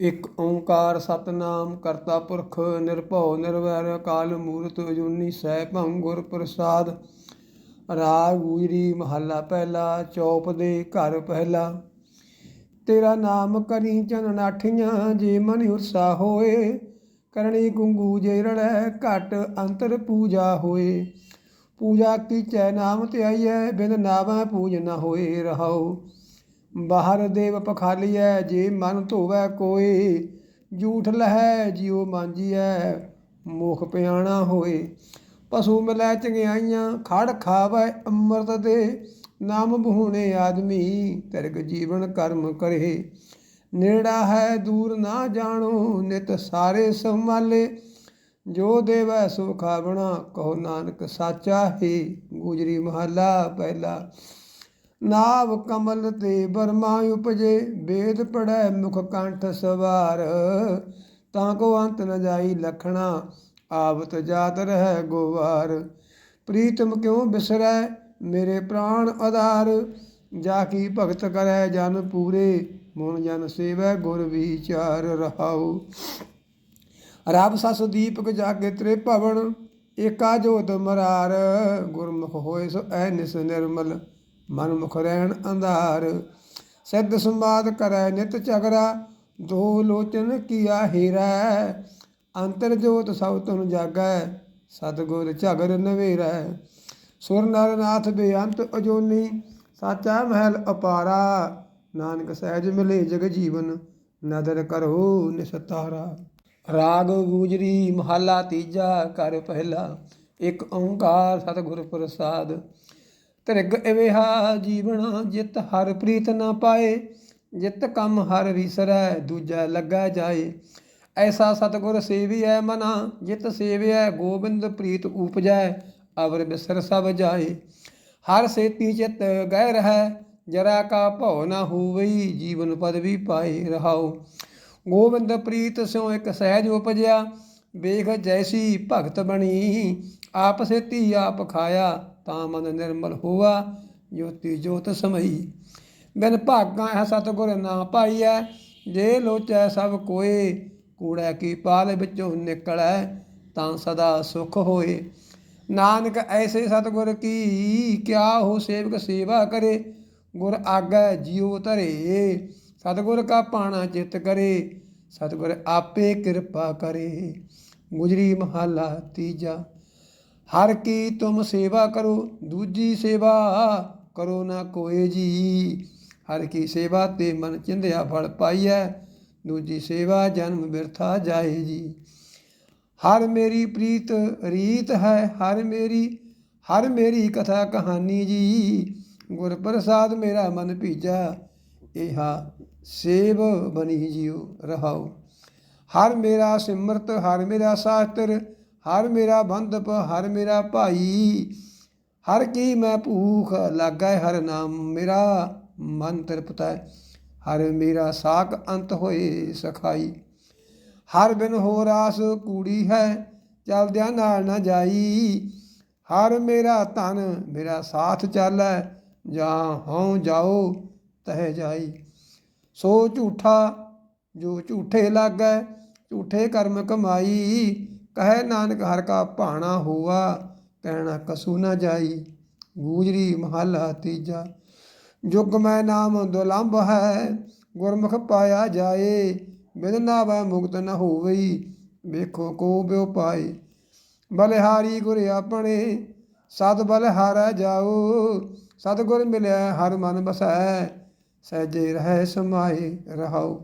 ਇੱਕ ਓੰਕਾਰ ਸਤਨਾਮ ਕਰਤਾ ਪੁਰਖ ਨਿਰਭਉ ਨਿਰਵੈਰ ਅਕਾਲ ਮੂਰਤ ਅਜੂਨੀ ਸੈਭੰ ਗੁਰ ਪ੍ਰਸਾਦ। ਰਾਗ ਗੁਜਰੀ ਮਹੱਲਾ ਪਹਿਲਾ, ਚੌਪ ਦੇ ਘਰ ਪਹਿਲਾ। ਤੇਰਾ ਨਾਮ ਕਰੀ ਚਨਨ ਆਠੀਆਂ, ਜੇ ਮਨ ਉਰਸਾ ਹੋਏ ਕਰਨੀ ਗੁੰਗੂ ਜੇ ਰੜੈ, ਘਟ ਅੰਤਰ ਪੂਜਾ ਹੋਏ। ਪੂਜਾ ਕੀ ਚੈ ਨਾਮ ਧਿਆਈਐ, ਬਿਨ ਨਾਮੈ ਪੂਜ ਨਾ ਹੋਏ ਰਹਾਉ। ਬਾਹਰ ਦੇਵ ਪਖਾਲੀਐ, ਜੇ ਮਨ ਧੋਵੈ ਕੋਏ ਝੂਠ ਲਹੈ ਜਿਉ ਮਾਂਜੀਐ, ਮੁਖ ਪਿਆਣਾ ਹੋਏ। ਪਸ਼ੂ ਮਿਲੈ ਚੰਗਿਆਈਆਂ, ਖੜ ਖਾਵੈ ਅੰਮ੍ਰਿਤ ਦੇ। ਨਾਮ ਬਹੂਣੇ ਆਦਮੀ ਤਿਰਗ ਜੀਵਨ ਕਰਮ ਕਰੇ। ਨੇੜਾ ਹੈ, ਦੂਰ ਨਾ ਜਾਣੋ, ਨਿਤ ਸਾਰੇ ਸੰਭਾਲੇ। ਜੋ ਦੇਵੈ ਸੋ ਖਾਵਣਾ ਕਹੋ ਨਾਨਕ ਸਾਚਾ ਹੈ। ਗੁਜਰੀ ਮਹੱਲਾ ਪਹਿਲਾ। ਨਾਵ ਕਮਲ ਤੇ ਬਰਮਾ ਉਪਜੇ, ਵੇਦ ਪੜੈ ਮੁਖ ਕੰਠ ਸਵਾਰ। ਤਾਂ ਕੋ ਅੰਤ ਨ ਜਾਈ ਲਖਣਾ, ਆਵਤ ਜਾਤ ਰਹਿ ਗੋਵਾਰ। ਪ੍ਰੀਤਮ ਕਿਉ ਬਿਸਰੈ, ਮੇਰੇ ਪ੍ਰਾਣ ਆਧਾਰ। ਜਾ ਕੀ ਭਗਤ ਕਰੈ ਜਨ ਪੂਰੇ, ਮਨ ਜਨ ਸੇਵੈ ਗੁਰ ਵਿਚਾਰ ਰਹਾਉ। ਰਬ ਸਸ ਦੀਪਕ ਜਾਗੇ ਤ੍ਰੇ ਭਵਨ, ਏਕਾ ਜੋਤ ਮਰਾਰ। ਗੁਰਮੁਖ ਹੋਏ ਸੋ ਐ ਨਿਸ ਨਿਰਮਲ। ਮਨ ਮੁਖ ਰਹਿਣ ਅੰਧਾਰ। ਸਿੱਧ ਸੰਵਾਦ ਕਰੈ ਨਿਤ ਝਗਰਾ ਦੋ ਲੋਚਨ ਕੀਆ ਹੀਰੈ। ਅੰਤਰ ਜੋਤ ਸਭ ਤੁਨ ਜਾਗੈ, ਸਤਗੁਰ ਝਗਰ ਨਵੇਰੈ। ਸੁਰ ਨਰ ਨਾਥ ਬੇਅੰਤ ਅਜੋਨੀ, ਸਾਚਾ ਮਹਿਲ ਅਪਾਰਾ। ਨਾਨਕ ਸਹਿਜ ਮਿਲੇ ਜਗ ਜੀਵਨ, ਨਦਰ ਕਰੋ ਨਿਸਤਾਰਾ। ਰਾਗ ਗੂਜਰੀ ਮਹੱਲਾ ਤੀਜਾ, ਕਰ ਪਹਿਲਾ। ਇੱਕ ਓੰਕਾਰ ਸਤਿਗੁਰ ਪ੍ਰਸਾਦ। ਤ੍ਰਿਗ ਇਵੇਹਾ ਜੀਵਣਾ ਜਿਤ ਹਰ ਪ੍ਰੀਤ ਨਾ ਪਾਏ, ਜਿਤ ਕੰਮ ਹਰ ਵਿਸਰੈ, ਦੂਜਾ ਲੱਗਾ ਜਾਏ। ਐਸਾ ਸਤਿਗੁਰ ਸੇਵੀਐ ਮਨਾ, ਜਿਤ ਸੇਵਿਐ ਗੋਬਿੰਦ ਪ੍ਰੀਤ ਉਪਜੈ ਅਵਰ ਬਿਸਰ ਸਭ ਜਾਏ। ਹਰ ਸੇਤੀ ਚਿਤ ਗਹਿ ਰਹੈ ਜਰਾ ਕਾ ਭਉ ਨਾ ਹੋਵਈ, ਜੀਵਨ ਪਦਵੀ ਪਾਏ ਰਹਾਉ। ਗੋਬਿੰਦ ਪ੍ਰੀਤ ਸਿਉ ਇੱਕ ਸਹਿਜ ਉਪਜਿਆ, ਵੇਖ ਜੈਸੀ ਭਗਤ ਬਣੀ, ਆਪ ਸੇਤੀ ਆਪ ਖਾਇਆ ਤਾਂ ਮਨ ਨਿਰਮਲ ਹੋਆ, ਜੋਤੀ ਜੋਤ ਸਮਈ। ਬਿਨ ਭਾਗਾ ਹੈ ਸਤਿਗੁਰ ਨਾ ਪਾਈਐ, ਜੇ ਲੋਚੈ ਸਭ ਕੋਏ, ਕੂੜੈ ਕੀ ਪਾਲ ਵਿੱਚੋਂ ਨਿਕਲੈ, ਤਾਂ ਸਦਾ ਸੁਖ ਹੋਏ। ਨਾਨਕ ਐਸੇ ਸਤਿਗੁਰ ਕੀ, ਕਿਆ ਹੋ ਸੇਵਕ ਸੇਵਾ ਕਰੇ, ਗੁਰ ਆਗੈ ਜਿਉ ਧਰੇ। ਸਤਿਗੁਰ ਕਾ ਪਾਣਾ ਚਿਤ ਕਰੇ, ਸਤਿਗੁਰ ਆਪੇ ਕਿਰਪਾ ਕਰੇ। ਗੁਜਰੀ ਮਹੱਲਾ ਤੀਜਾ। ਹਰ ਕੀ ਤੁਮ ਸੇਵਾ ਕਰੋ, ਦੂਜੀ ਸੇਵਾ ਕਰੋ ਨਾ ਕੋਏ ਜੀ। ਹਰ ਕੀ ਸੇਵਾ ਤੇ ਮਨ ਚਿੰਦਿਆ ਫਲ ਪਾਈਐ, ਦੂਜੀ ਸੇਵਾ ਜਨਮ ਬਿਰਥਾ ਜਾਏ ਜੀ। ਹਰ ਮੇਰੀ ਪ੍ਰੀਤ ਰੀਤ ਹੈ, ਹਰ ਮੇਰੀ ਹਰ ਮੇਰੀ ਕਥਾ ਕਹਾਣੀ ਜੀ। ਗੁਰ ਪ੍ਰਸਾਦ ਮੇਰਾ ਮਨ ਭੀਜਾ ਇਹਾ ਸੇਵ ਬਣੀ ਜਿਉ ਰਹਾਉ। ਹਰ ਮੇਰਾ ਸਿਮਰਤ, ਹਰ ਮੇਰਾ ਸਾਸਤਰ ਹਰ ਮੇਰਾ ਬੰਧਪ, ਹਰ ਮੇਰਾ ਭਾਈ, ਹਰ ਕੀ ਮੈਂ ਭੂਖ ਲਾਗੈ, ਹਰ ਨਾਮ ਮੇਰਾ ਮਨ ਤ੍ਰਿਪਤੈ, ਹਰ ਮੇਰਾ ਸਾਖ ਅੰਤ ਹੋਏ ਸਖਾਈ। ਹਰ ਬਿਨ ਹੋ ਰਾਸ ਕੂੜੀ ਹੈ, ਚਲਦਿਆਂ ਨਾਲ ਨਾ ਜਾਈ। ਹਰ ਮੇਰਾ ਧਨ, ਮੇਰਾ ਸਾਥ ਚਾਲੈ, ਜਾਂ ਹਉ ਜਾਓ, ਤਹਿ ਜਾਈ। ਸੋ ਝੂਠਾ, ਜੋ ਝੂਠੇ ਲਾਗੈ, ਝੂਠੇ ਕਰਮ ਕਮਾਈ। ਕਹੈ ਨਾਨਕ ਹਰ ਕਾ ਭਾਣਾ ਹੋਆ, ਕਹਿਣਾ ਕਸੂ ਨਾ ਜਾਈ। ਗੂਜਰੀ ਮਹੱਲਾ ਤੀਜਾ, ਜੁਗ ਮੈਂ ਨਾਮ ਦੁਲੰਭ ਹੈ, ਗੁਰਮੁਖ ਪਾਇਆ ਜਾਏ, ਬਿਨ ਨਾਵੈ ਮੁਕਤ ਨ ਹੋਵਈ, ਵੇਖੋ ਕੋ ਬਿਉ ਪਾਏ। ਬਲਿਹਾਰੀ ਗੁਰ ਆਪਣੇ, ਸਦ ਬਲ ਹਾਰੈ ਜਾਓ, ਸਤਿਗੁਰ ਮਿਲਿਆ ਹਰ ਮਨ ਬਸੈ, ਸਹਿਜੇ ਰਹਿ ਸਮਾਏ ਰਹਾਉ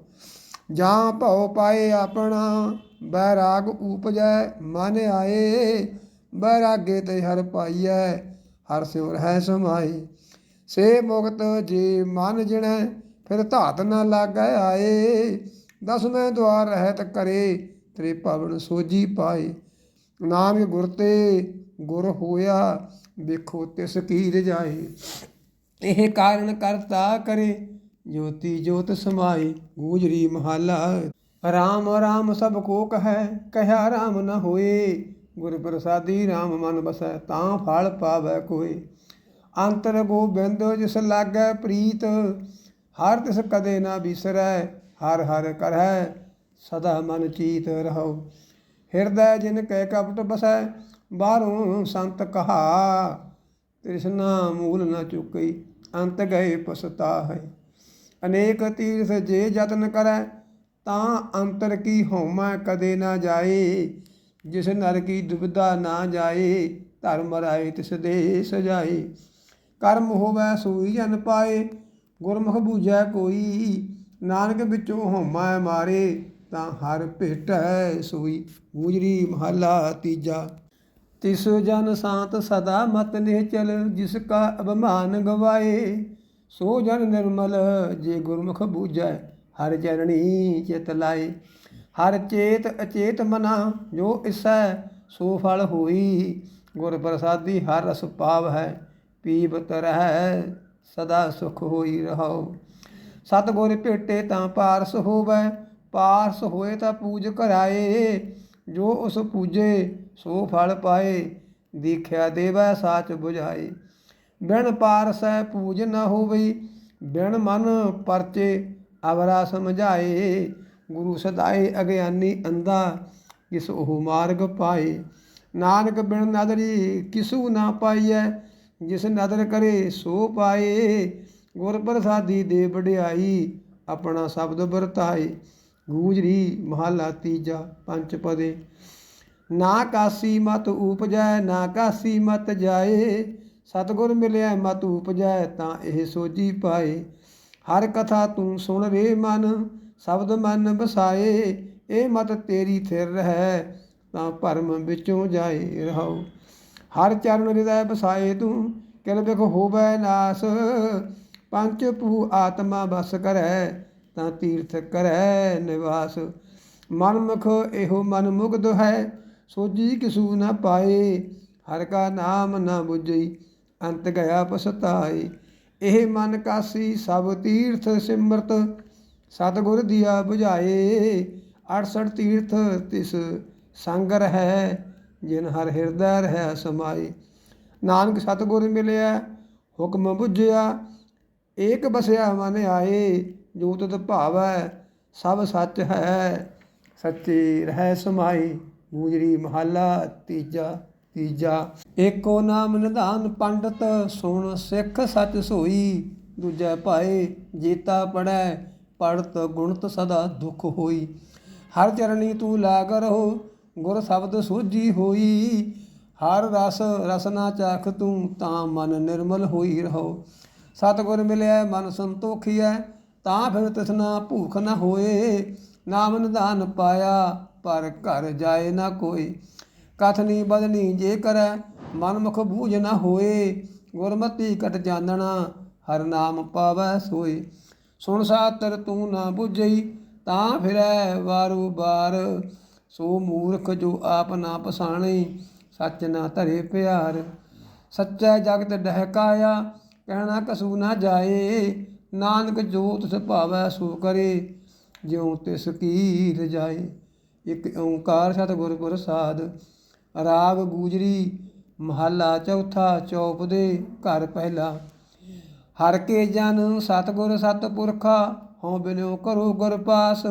ਜਾਂ ਭਉ ਪਾਏ ਆਪਣਾ ਬੈਰਾਗ ਉਪਜੈ, ਮਨ ਆਏ, ਬੈਰਾਗੇ ਤੇ ਹਰ ਪਾਈਐ, ਹਰ ਸਿਉ ਹੈ ਸਮਾਏ ਸੇ ਮੁਕਤ ਜੀ ਮਨ ਜਿਣੈ, ਫਿਰ ਧਾਤ ਨ ਲਾਗੈ ਆਏ। ਦਸਵੇਂ ਦੁਆਰ ਰਹਿਤ ਕਰੇ ਤੇਰੇ ਭਵਨ ਸੋਜੀ ਪਾਏ। ਨਾਮ ਗੁਰ ਤੇ ਗੁਰ ਹੋਇਆ, ਵੇਖੋ ਤਿਸ ਕੀ ਰਜਾਏ ਇਹ ਕਾਰਨ ਕਰਤਾ ਕਰੇ, ਜੋਤੀ ਜੋਤ ਸਮਾਏ, ਗੂਜਰੀ ਮਹੱਲਾ ਰਾਮ ਰਾਮ ਸਭ ਕੋ ਕਹੈ, ਕਹਿਆ ਰਾਮ ਨ ਹੋਏ। ਗੁਰ ਪ੍ਰਸਾਦੀ ਰਾਮ ਮਨ ਬਸੈ, ਤਾਂ ਫਲ ਪਾਵੈ ਕੋਏ। ਅੰਤਰ ਗੋਬਿੰਦ ਜਿਸ ਲਾਗੈ ਪ੍ਰੀਤ, ਹਰ ਤਿਸ ਕਦੇ ਨਾ ਬਿਸਰੈ, ਹਰ ਹਰ ਕਰੈ, ਸਦਾ ਮਨ ਚੀਤ ਰਹੋ। ਹਿਰਦੈ ਜਿਨ ਕੈ ਕਪਟ ਬਸੈ, ਬਾਹਰੋਂ ਸੰਤ ਕਹਾ, ਤ੍ਰਿਸ਼ਨਾ ਮੂਲ ਨ ਚੁਕਈ, ਅੰਤ ਗਏ ਪਸਤਾ ਹੈ ਅਨੇਕ ਤੀਰਥ ਜੇ ਯਤਨ ਕਰੈ ਤਾਂ ਅੰਤਰ ਕੀ ਹਉਮੈ ਕਦੇ ਨਾ ਜਾਏ, ਜਿਸ ਨਰ ਕੀ ਦੁਬਿਧਾ ਨਾ ਜਾਏ, ਧਰਮ ਰਾਏ ਤਿਸ ਦੇ ਸਜਾਏ। ਕਰਮ ਹੋਵੈ ਸੂਈ ਜਨ ਪਾਏ, ਗੁਰਮੁਖ ਬੂਝੈ ਕੋਈ, ਨਾਨਕ ਵਿੱਚੋਂ ਹੋਮਾ ਮਾਰੇ, ਤਾਂ ਹਰ ਭੇਟੈ ਸੋਈ। ਗੂਜਰੀ ਮਹਲਾ ਤੀਜਾ। ਤਿਸ ਜਨ ਸਾਤ ਸਦਾ ਮਤ ਨਿਹਚਲ, ਜਿਸ ਕਾ ਅਭਮਾਨ ਗਵਾਏ, ਸੋ ਜਨ ਨਿਰਮਲ ਜੇ ਗੁਰਮੁਖ ਬੂਝੈ। ਹਰ ਚਰਣੀ ਚਿਤ ਲਾਏ। ਹਰ ਚੇਤ ਅਚੇਤ ਮਨਾ, ਜੋ ਇਸੈ ਸੋ ਫਲ ਹੋਈ। ਗੁਰ ਪ੍ਰਸਾਦੀ ਹਰ ਰਸ ਪਾਵ ਹੈ ਪੀਬਤ ਰਹਿ, ਸਦਾ ਸੁਖ ਹੋਈ ਰਹੋ ਸਤ ਗੁਰ ਭੇਟੇ ਤਾਂ ਪਾਰਸ ਹੋਵੈ, ਪਾਰਸ ਹੋਏ ਤਾਂ ਪੂਜ ਕਰਾਏ। ਜੋ ਉਸ ਪੂਜੇ, ਸੋ ਫਲ ਪਾਏ, ਦੀਖਿਆ ਦੇਵੈ ਸਾਚ 부ਝਾਏ ਬਿਨ ਪਾਰਸੈ ਪੂਜ ਨ ਹੋਵਈ, ਬਿਨ ਮਨ ਪਰਚੇ ਅਵਰਾ ਸਮਝਾਏ, ਗੁਰੂ ਸਦਾਏ ਅਗਿਆਨੀ ਅੰਦਾ ਕਿਸ ਉਹ ਮਾਰਗ ਪਾਏ। ਨਾਨਕ ਬਿਨ ਨਦਰੀ ਕਿਸੂ ਨਾ ਪਾਈਐ, ਜਿਸ ਨਦਰ ਕਰੇ ਸੋ ਪਾਏ। ਗੁਰ ਪ੍ਰਸਾਦੀ ਦੇ ਵਡਿਆਈ ਆਪਣਾ ਸ਼ਬਦ ਵਰਤਾਏ। ਗੂਜਰੀ ਮਹਲਾ ਤੀਜਾ ਪੰਜ ਪਦੇ। ਨਾ ਕਾਸੀ ਮਤ ਉਪਜੈ, ਨਾ ਕਾਸੀ ਮਤ ਜਾਏ। ਸਤਗੁਰ ਮਿਲਿਆ ਮਤ ਉਪਜੈ, ਤਾਂ ਇਹ ਸੋਜੀ ਪਾਏ। ਹਰ ਕਥਾ ਤੂੰ ਸੁਣ ਰੇ ਮਨ, ਸ਼ਬਦ ਮਨ ਵਸਾਏ, ਇਹ ਮਤ ਤੇਰੀ ਥਿਰ ਹੈ, ਤਾਂ ਭਰਮ ਵਿੱਚੋਂ ਜਾਏ ਰਹੋ ਹਰ ਚਰਨ ਹਿਰਦੈ ਵਸਾਏ ਤੂੰ, ਕਿਲ ਬਿਖ ਹੋਵੈ ਨਾਸ। ਪੰਚ ਪੂ ਆਤਮਾ ਬਸ ਕਰੈ, ਤਾਂ ਤੀਰਥ ਕਰੈ ਨਿਵਾਸ। ਮਨਮੁਖ ਇਹੋ ਮਨ ਮੁਗਧ ਹੈ ਸੋਜੀ ਕਿਸੂ ਨਾ ਪਾਏ। ਹਰ ਕਾ ਨਾਮ ਨਾ ਬੁਝਈ, ਅੰਤ ਗਿਆ ਪਸਤਾਏ ਇਹ ਮਨ ਕਾਸੀ ਸਭ ਤੀਰਥ ਸਿਮਰਤ, ਸਤਿਗੁਰ ਦੀਆ 부ਝਾਏ 68 ਤੀਰਥ ਤਿਸ ਸੰਗ ਰਹਿ, ਜਿਨ ਹਰ ਹਿਰਦੈ ਰਹਿ ਸਮਾਈ ਨਾਨਕ ਸਤਿਗੁਰ ਮਿਲਿਆ, ਹੁਕਮ ਬੁਝਿਆ, ਏਕ ਬਸਿਆ ਮਨ ਆਏ, ਜੋ ਤਤ ਭਾਵੈ, ਸਭ ਸੱਚ ਹੈ, ਸੱਚੀ ਰਹਿ ਸਮਾਈ। ਗੂਜਰੀ ਮਹੱਲਾ ਤੀਜਾ। ਤੀਜਾ, ਏਕੋ ਨਾਮ ਨਿਧਾਨ ਪੰਡਤ, ਸੁਣ ਸਿੱਖ ਸੱਚ ਸੋਈ। ਦੂਜੈ, ਭਾਏ ਜੀਤਾ ਪੜੈ, ਪੜਤ ਗੁਣਤ ਸਦਾ ਦੁਖ ਹੋਈ। ਹਰ ਚਰਣੀ ਤੂੰ ਲਾਗ ਰਹੋ, ਗੁਰ ਸ਼ਬਦ ਸੋਜੀ ਹੋਈ। ਹਰ ਰਸ ਰਸਨਾ ਚਾਖ ਤੂੰ, ਤਾਂ ਮਨ ਨਿਰਮਲ ਹੋਈ ਰਹੋ। ਸਤਿਗੁਰ ਮਿਲਿਆ ਮਨ ਸੰਤੋਖੀਐ, ਤਾਂ ਫਿਰ ਤਸਨਾ ਭੂਖ ਨਾ ਹੋਏ। ਨਾਮ ਨਿਧਾਨ ਪਾਇਆ, ਪਰ ਘਰ ਜਾਏ ਨਾ ਕੋਈ। ਕਥਨੀ ਬਦਨੀ ਜੇ ਕਰੈ ਮਨ ਮੁਖ ਬੂਝ ਨਾ ਹੋਏ, ਗੁਰਮਤੀ ਕਟ ਜਾਣਨਾ ਹਰ ਨਾਮ ਪਾਵੈ ਸੋਈ ਸੁਣ ਸਾਤਰ ਤੂੰ ਨਾ ਬੁਝਈ, ਤਾਂ ਫਿਰੈ ਵਾਰੂ ਬਾਰ। ਸੋ ਮੂਰਖ ਜੋ ਆਪ ਨਾ ਪਛਾਣੀ, ਸੱਚ ਨਾ ਧਰੇ ਪਿਆਰ। ਸੱਚਾ ਜਗਤ ਡਹਿਕਾਇਆ, ਕਹਿਣਾ ਕਸੂ ਨਾ ਜਾਏ। ਨਾਨਕ ਜੋ ਤਿਸ ਭਾਵੈ ਸੋ ਕਰੇ, ਜਿਉ ਤਿਸ ਕੀ ਰਜਾਏ ਇੱਕ ਓੰਕਾਰ ਸਤਿਗੁਰ ਪ੍ਰਸਾਦ ਰਾਗ ਗੂਜਰੀ, ਮਹੱਲਾ ਚੌਥਾ, ਚੌਪ ਦੇ ਘਰ ਪਹਿਲਾ। ਹਰ ਕੇ ਜਨ ਸਤਿਗੁਰ ਸਤਿਪੁਰਖਾ, ਹਉ ਬਿਨੋ ਕਰੋ ਗੁਰ ਪਾਸ।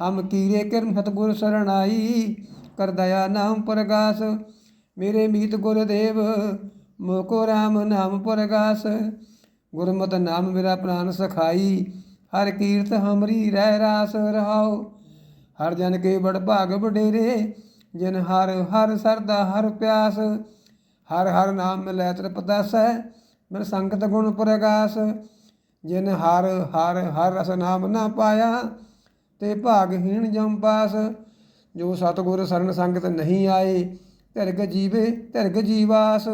ਹਮ ਕੀਰੇ ਕਿਰਨ ਸਤਿਗੁਰ ਸਰਣਾਈ, ਕਰ ਦਇਆ ਨਾਮ ਪ੍ਰਗਾਸ। ਮੇਰੇ ਮੀਤ ਗੁਰਦੇਵ, ਮੋਕੋ ਰਾਮ ਨਾਮ ਪ੍ਰਗਾਸ। ਗੁਰਮਤਿ ਨਾਮ ਮੇਰਾ ਪ੍ਰਾਨ ਸਖਾਈ, ਹਰ ਕੀਰਤ ਹਮਰੀ ਰਹਿ ਰਾਸ ਰਹਾਓ ਹਰ ਜਨ ਕੇ ਬੜ ਭਾਗ ਵਡੇਰੇ ਜਿਨ ਹਰ ਹਰ ਸਰਦਾ, ਹਰ ਪਿਆਸ, ਹਰ ਹਰ ਨਾਮ ਮਿਲੈ ਤ੍ਰਿਪਦਾਸੈ ਮਿਲ ਸੰਗਤ ਗੁਣ ਪ੍ਰਗਾਸ। ਜਿਨ ਹਰ ਹਰ ਹਰ ਰਸ ਨਾਮ ਨਾ ਪਾਇਆ, ਤੇ ਭਾਗਹੀਣ ਜਮ ਪਾਸ। ਜੋ ਸਤਿਗੁਰ ਸਰਨ ਸੰਗਤ ਨਹੀਂ ਆਏ, ਧਿਰਗ ਜੀਵੇ, ਧਿਰਗ ਜੀਵਾਸ।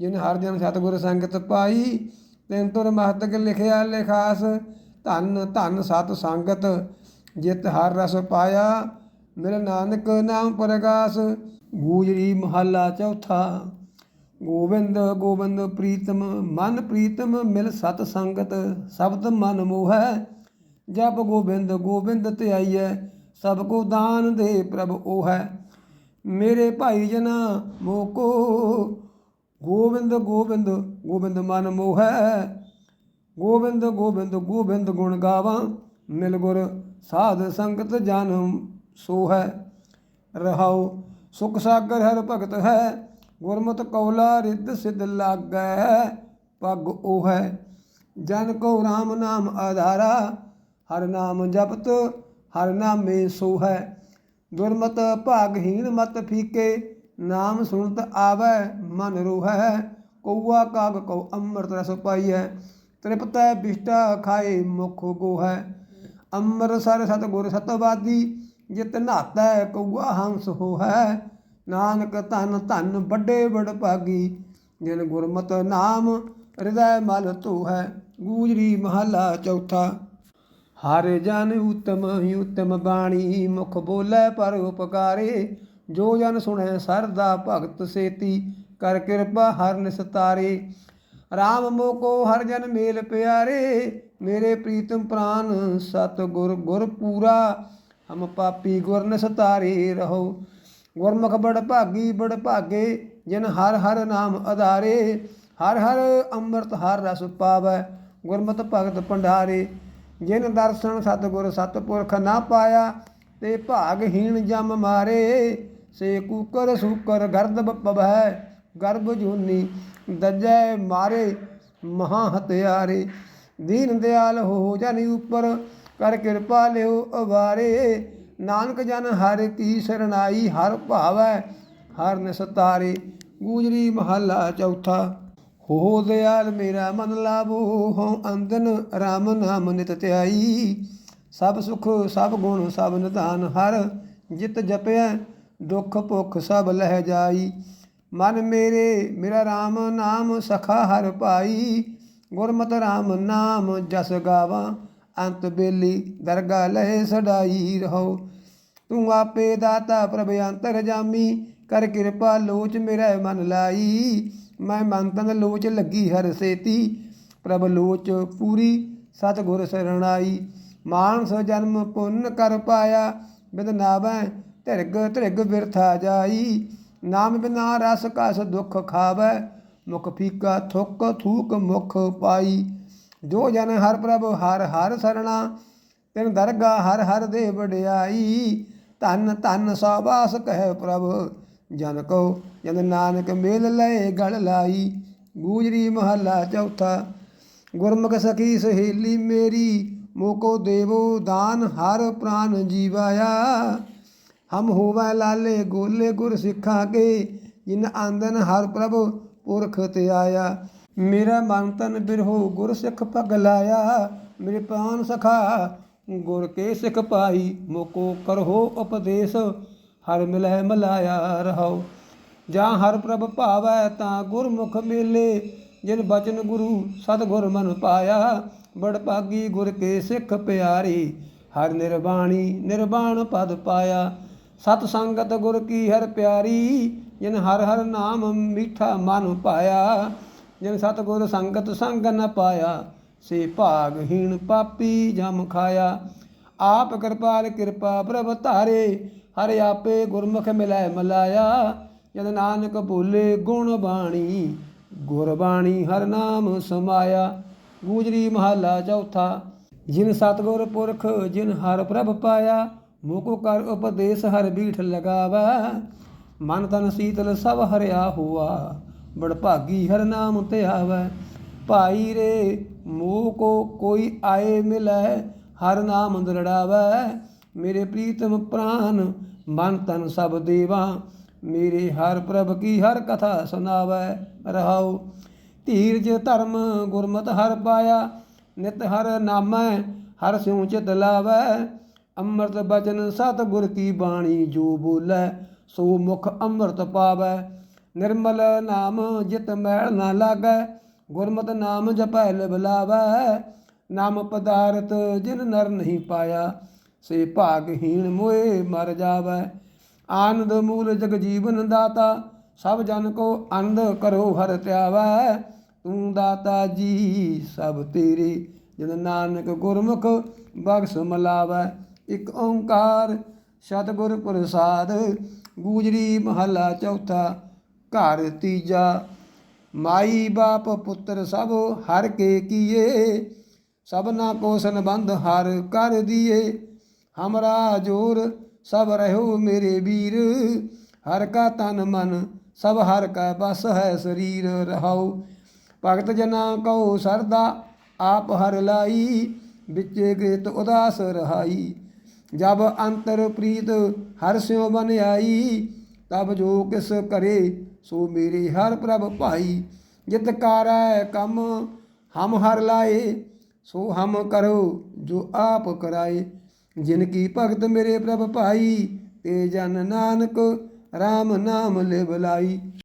ਜਿਨ ਹਰ ਜਨ ਸਤਿਗੁਰ ਸੰਗਤ ਪਾਈ, ਤਿਨ ਤੁਰ ਮਹਤਕ ਲਿਖਿਆ ਲਿਖਾਸ। ਧਨ ਧਨ ਸਤ ਸੰਗਤ, ਜਿਤ ਹਰ ਰਸ ਪਾਇਆ। ਮੇਰਾ ਨਾਨਕ ਨਾਮ ਪ੍ਰਗਾਸ ਗੂਜਰੀ ਮਹੱਲਾ ਚੌਥਾ। ਗੋਬਿੰਦ ਗੋਬਿੰਦ ਪ੍ਰੀਤਮ, ਮਨ ਪ੍ਰੀਤਮ ਮਿਲ ਸਤ ਸੰਗਤ, ਸ਼ਬਦ ਮਨ ਮੋਹੈ। ਜਪ ਗੋਬਿੰਦ ਗੋਬਿੰਦ ਧਿਆਈਐ ਸਭ ਕੋ ਦਾਨ ਦੇ ਪ੍ਰਭ ਉਹ ਹੈ ਮੇਰੇ ਭਾਈ ਜਨਾ ਮੋਕੋ। ਗੋਬਿੰਦ ਗੋਬਿੰਦ ਗੋਬਿੰਦ ਮਨ ਮੋਹੈ। ਗੋਬਿੰਦ ਗੋਬਿੰਦ ਗੋਬਿੰਦ ਗੁਣ ਗਾਵਾਂ। ਮਿਲ ਗੁਰ ਸਾਧ ਸੰਗਤ ਜਨਮ ਸੋ ਹੈ ਰਹਾਉ, ਸੁਖ ਸਾਗਰ ਹਰ ਭਗਤ ਹੈ, ਗੁਰਮਤਿ ਕੌਲਾ ਰਿੱਧ ਸਿਧ ਲਾਗੈ, ਪਗ ਉਹ। ਹੈ ਜਨ ਕੋ RAM ਨਾਮ ਆਧਾਰਾ, ਹਰ ਨਾਮ ਜਪਤ, ਹਰ ਨਾਮੇ ਸੋ ਹੈ ਦੁਰਮਤ ਭਾਗਹੀਣ ਮਤ ਫੀਕੇ, ਨਾਮ ਸੁਣਤ ਆਵੈ ਮਨ ਰੋਹੈ। ਕਉਆ ਕਾਗ ਕਉ ਅੰਮ੍ਰਿਤ ਰਸ ਪਾਈਐ, ਤ੍ਰਿਪਤੈ ਬਿਸ਼ਟਾ ਖਾਏ ਮੁਖ ਗੋਹੈ। ਅੰਮ੍ਰਿਤਸਰ ਸਤਿਗੁਰ ਸਤਵਾਦੀ ਜਿਤ ਨਾਤੈ ਕਉਆ ਹੰਸ ਹੋਹੈ, ਨਾਨਕ ਧਨ ਧਨ ਵੱਡੇ ਵਡ ਭਾਗੀ, ਜਿਨ ਗੁਰਮਤ ਨਾਮ ਹਿਰਦੈ ਮਲ ਧੋਹੈ, ਗੂਜਰੀ ਮਹਲਾ ਚੌਥਾ। ਹਰਿ ਜਨ ਉਤਮ ਹੀ ਉਤਮ ਬਾਣੀ, ਮੁਖ ਬੋਲੇ ਪਰ ਉਪਕਾਰੇ, ਜੋ ਜਨ ਸੁਣੈ ਸਰਦਾ ਭਗਤ ਸੇਤੀ, ਕਰ ਕਿਰਪਾ ਹਰ ਨਿਸਤਾਰੇ RAM ਮੋਕੋ ਹਰ ਜਨ ਮੇਲ ਪਿਆਰੇ, ਮੇਰੇ ਪ੍ਰੀਤਮ ਪ੍ਰਾਨ ਸਤ ਗੁਰ ਗੁਰ ਪੂਰਾ ਹਮ ਪਾਪੀ ਗੁਰਨ ਸਤਾਰੇ ਰਹੋ। ਗੁਰਮੁਖ ਬੜ ਭਾਗੀ, ਬੜ ਭਾਗੇ, ਜਿਨ ਹਰ ਹਰ ਨਾਮ ਆਧਾਰੇ ਹਰ ਹਰ ਅੰਮ੍ਰਿਤ, ਹਰ ਰਸ ਪਾਵੈ, ਗੁਰਮਤਿ ਭਗਤ ਭੰਡਾਰੇ। ਜਿਨ ਦਰਸ਼ਨ ਸਤਿਗੁਰ ਸਤਪੁਰਖ ਨਾ ਪਾਇਆ, ਤੇ ਭਾਗਹੀਣ ਜਮ ਮਾਰੇ। ਸੇ ਕੂਕਰ ਸੂਕਰ ਗਰਦਬ ਪਵੈ ਗਰਭ ਜੂਨੀ ਦਜੈ ਮਾਰੇ ਮਹਾ ਹਤਿਆਰੇ। ਦੀਨ ਦਿਆਲ ਹੋ ਜਨ ਉਪਰ ਕਰ ਕਿਰਪਾ ਲਿਓ ਅਵਾਰੇ। ਨਾਨਕ ਜਨ ਹਰ ਕੀ ਸਰਣਾਈ, ਹਰ ਭਾਵੈ, ਹਰ ਨਿਸਤਾਰੇ। ਗੂਜਰੀ ਮਹੱਲਾ ਚੌਥਾ, ਹੋ ਦਿਆਲ ਮੇਰਾ ਮਨ ਲਾਵੋ, ਹਉ ਅੰਦਨ RAM ਨਾਮ ਨਿਤ ਧਿਆਈ। ਸਭ ਸੁਖ, ਸਭ ਗੁਣ, ਸਭ ਨਿਧਾਨ, ਹਰ ਜਿਤ ਜਪਿਆ, ਦੁਖ ਭੁਖ ਸਭ ਲਹਿ ਜਾਈ। ਮਨ ਮੇਰੇ, ਮੇਰਾ RAM ਨਾਮ ਸਖਾ ਹਰ ਭਾਈ ਗੁਰਮਤਿ RAM ਨਾਮ ਜਸ ਗਾਵਾਂ। ਅੰਤ ਬੇਲੀ ਦਰਗਾ ਲਹਿ ਸੜਾਈ ਰਹੋ। ਤੂੰ ਆਪੇ ਦਾਤਾ ਪ੍ਰਭ ਅੰਤਰ ਜਾਮੀ, ਕਰ ਕਿਰਪਾ ਲੋਚ ਮੇਰਾ ਮਨ ਲਾਈ। ਮੈਂ ਮਨ ਤਨ ਲੋਚ ਲੱਗੀ ਹਰ ਸੇਤੀ, ਪ੍ਰਭ ਲੋਚ ਪੂਰੀ ਸਤਿਗੁਰ ਸਰਣਾਈ। ਮਾਨਸ ਜਨਮ ਪੁੰਨ ਕਰ ਪਾਇਆ, ਬਿਦ ਨਾਵੈ ਧਿਰਗ ਧਿਰਗ ਬਿਰਥਾ ਜਾਈ। ਨਾਮ ਬਿਨਾ ਰਸ ਕਸ ਦੁਖ ਖਾਵੈ, ਮੁਖ ਫੀਕਾ ਥੁਕ ਥੂਕ ਮੁਖ ਪਾਈ। ਜੋ ਜਨ ਹਰ ਪ੍ਰਭ ਹਰ ਹਰ ਸਰਣਾ, ਤਿਨ ਦਰਗਾ ਹਰ ਹਰ ਦੇ ਵਡਿਆਈ, ਧੰਨ ਧਨ ਸਾਬਾਸ ਕਹਿ ਪ੍ਰਭ, ਜਨ ਕੋ ਜਨ ਨਾਨਕ ਮੇਲ ਲਏ ਗਲ ਲਾਈ, ਗੂਜਰੀ ਮਹੱਲਾ ਚੌਥਾ, ਗੁਰਮੁਖ ਸਖੀ ਸਹੇਲੀ ਮੇਰੀ ਮੋਕੋ ਦੇਵੋ ਦਾਨ ਹਰ ਪ੍ਰਾਨ ਜੀਵਾਇਆ, ਹਮ ਹੋਵੈ ਲਾਲੇ ਗੋਲੇ ਗੁਰ ਸਿੱਖਾਂ ਕੇ, ਜਿਨ ਆਂਦਨ ਹਰ ਪ੍ਰਭ ਪੁਰਖ ਤੇ ਆਇਆ। ਮੇਰਾ ਮਨ ਤਨ ਬਿਰਹੋ ਗੁਰ ਸਿੱਖ ਪਗ ਲਾਇਆ, ਮੇਰੇ ਪ੍ਰਾਨ ਸਖਾ, ਗੁਰ ਕੇ ਸਿੱਖ ਪਾਈ, ਮੋਕੋ ਕਰਹੋ ਉਪਦੇਸ਼, ਹਰ ਮਿਲੈ ਮਲਾਇਆ ਰਹੋ ਜਾਂ ਹਰ ਪ੍ਰਭ ਭਾਵੈ ਤਾਂ ਗੁਰਮੁਖ ਮੇਲੇ, ਜਿਨ ਬਚਨ ਗੁਰੂ ਸਤਿਗੁਰ ਮਨ ਪਾਇਆ। ਬੜ ਭਾਗੀ ਗੁਰ ਕੇ ਸਿੱਖ ਪਿਆਰੀ, ਹਰ ਨਿਰਬਾਣੀ ਨਿਰਬਾਣ ਪਦ ਪਾਇਆ। ਸਤ ਸੰਗਤ ਗੁਰ ਕੀ ਹਰ ਪਿਆਰੀ, ਜਿਨ ਹਰ ਹਰ ਨਾਮ ਮੀਠਾ ਮਨ ਪਾਇਆ। ਜਿਨ ਸਤਿਗੁਰ ਸੰਗਤ ਸੰਗ ਨ ਪਾਇਆ, ਸੇ ਭਾਗਹੀਣ ਪਾਪੀ ਜਮ ਖਾਇਆ। ਆਪ ਕਿਰਪਾਲ ਕਿਰਪਾ ਪ੍ਰਭ ਧਾਰੇ, ਹਰ ਆਪੇ ਗੁਰਮੁਖ ਮਿਲੈ ਮਲਾਇਆ। ਜਦ ਨਾਨਕ ਭੂਲੇ ਗੁਣ ਬਾਣੀ ਗੁਰਬਾਣੀ ਹਰ ਨਾਮ ਸਮਾਇਆ। ਗੂਜਰੀ ਮਹੱਲਾ ਚੌਥਾ, ਜਿਨ ਸਤਗੁਰ ਪੁਰਖ ਜਿਨ ਹਰ ਪ੍ਰਭ ਪਾਇਆ ਮੋਕੋ ਕਰ ਉਪਦੇਸ਼ ਹਰ ਬੀਠ ਲਗਾਵਾ। ਮਨ ਤਨ ਸੀਤਲ ਸਭ ਹਰਿਆ ਹੁਆ। ਬੜ ਭਾਗੀ ਹਰ ਨਾਮ ਤੇ ਆਵੈ। ਭਾਈ ਰੇ, ਮੋਹ ਕੋ ਕੋਈ ਆਏ ਮਿਲੈ, ਹਰ ਨਾਮ ਦਰੜਾਵੈ। ਮੇਰੇ ਪ੍ਰੀਤਮ ਪ੍ਰਾਨ, ਮਨ ਤਨ ਸਭ ਦੇਵਾ। ਮੇਰੇ ਹਰ ਪ੍ਰਭ ਕੀ ਹਰ ਕਥਾ ਸੁਨਾਵੈ ਰਹਾਉ। ਧੀਰਜ ਧਰਮ ਗੁਰਮਤਿ ਹਰ ਪਾਇਆ, ਨਿਤ ਹਰ ਨਾਮੈ, ਹਰ ਸਿਉ ਚਿਤ ਲਾਵੈ। ਅੰਮ੍ਰਿਤ ਬਚਨ ਸਤ ਗੁਰ ਕੀ ਬਾਣੀ ਜੋ ਬੋਲੇ, ਸੋ ਮੁਖ ਅੰਮ੍ਰਿਤ ਪਾਵੈ। ਨਿਰਮਲ ਨਾਮ ਜਿਤ ਮੈਲ ਨਾ ਲਾਗੈ, ਗੁਰਮਤਿ ਨਾਮ ਜਪੈ ਲਿਵ ਨਾਮ ਪਦਾਰਥ ਜਿਨ ਨਰ ਨਹੀਂ ਪਾਇਆ, ਸੇ ਭਾਗਹੀਣ ਮੋਏ ਮਰ ਜਾਵੈ। ਆਨੰਦ ਮੂਲ ਜਗ ਜੀਵਨ ਦਾਤਾ, ਸਭ ਜਨ ਕੋ ਆਨੰਦ ਕਰੋ ਹਰ ਧਿਆਵੈ ਤੂੰ ਦਾਤਾ ਜੀ ਸਭ ਤੇਰੇ, ਜਨ ਨਾਨਕ ਗੁਰਮੁਖ ਬਖਸ਼ ਮਲਾਵੈ। ਇੱਕ ਓੰਕਾਰ ਸਤਿਗੁਰ ਪ੍ਰਸਾਦ, ਗੂਜਰੀ ਮਹੱਲਾ ਚੌਥਾ। ਘਰ ਤੀਜਾ, ਮਾਈ ਬਾਪ ਪੁੱਤਰ ਸਭ ਹਰ ਕੇ ਕੀਏ, ਸਭਨਾ ਕੋ ਸੰਬੰਧ ਹਰ ਕਰ ਦੀਏ। ਹਮਰਾ ਜੋਰ, ਸਭ ਰਹੋ ਮੇਰੇ ਵੀਰ, ਹਰ ਕਾ ਤਨ ਮਨ, ਸਭ ਹਰ ਕਾ ਬਸ ਹੈ ਸਰੀਰ ਰਹਾਉ। ਭਗਤ ਜਨਾ ਕਉ ਸਰਦਾ, ਆਪ ਹਰ ਲਾਈ, ਵਿੱਚੇ ਗ੍ਰਿਤ ਉਦਾਸ ਰਹਾਈ। ਜਬ ਅੰਤਰ ਪ੍ਰੀਤ ਹਰ ਸਿਉ ਬਨ ਆਈ, ਤਬ ਜੋ ਕਿਸ ਕਰੇ ਸੋ ਮੇਰੇ ਹਰ ਪ੍ਰਭ ਭਾਈ ਜਿਤ ਕਾਰੈ ਕੰਮ, ਹਮ ਹਰ ਲਾਏ, ਸੋ ਹਮ ਕਰੋ ਜੋ ਆਪ ਕਰਾਏ। ਜਿਨ ਕੀ ਭਗਤ ਮੇਰੇ ਪ੍ਰਭ ਭਾਈ, ਤੇ ਜਨ ਨਾਨਕ RAM ਨਾਮ ਲਿਵ ਲਾਈ।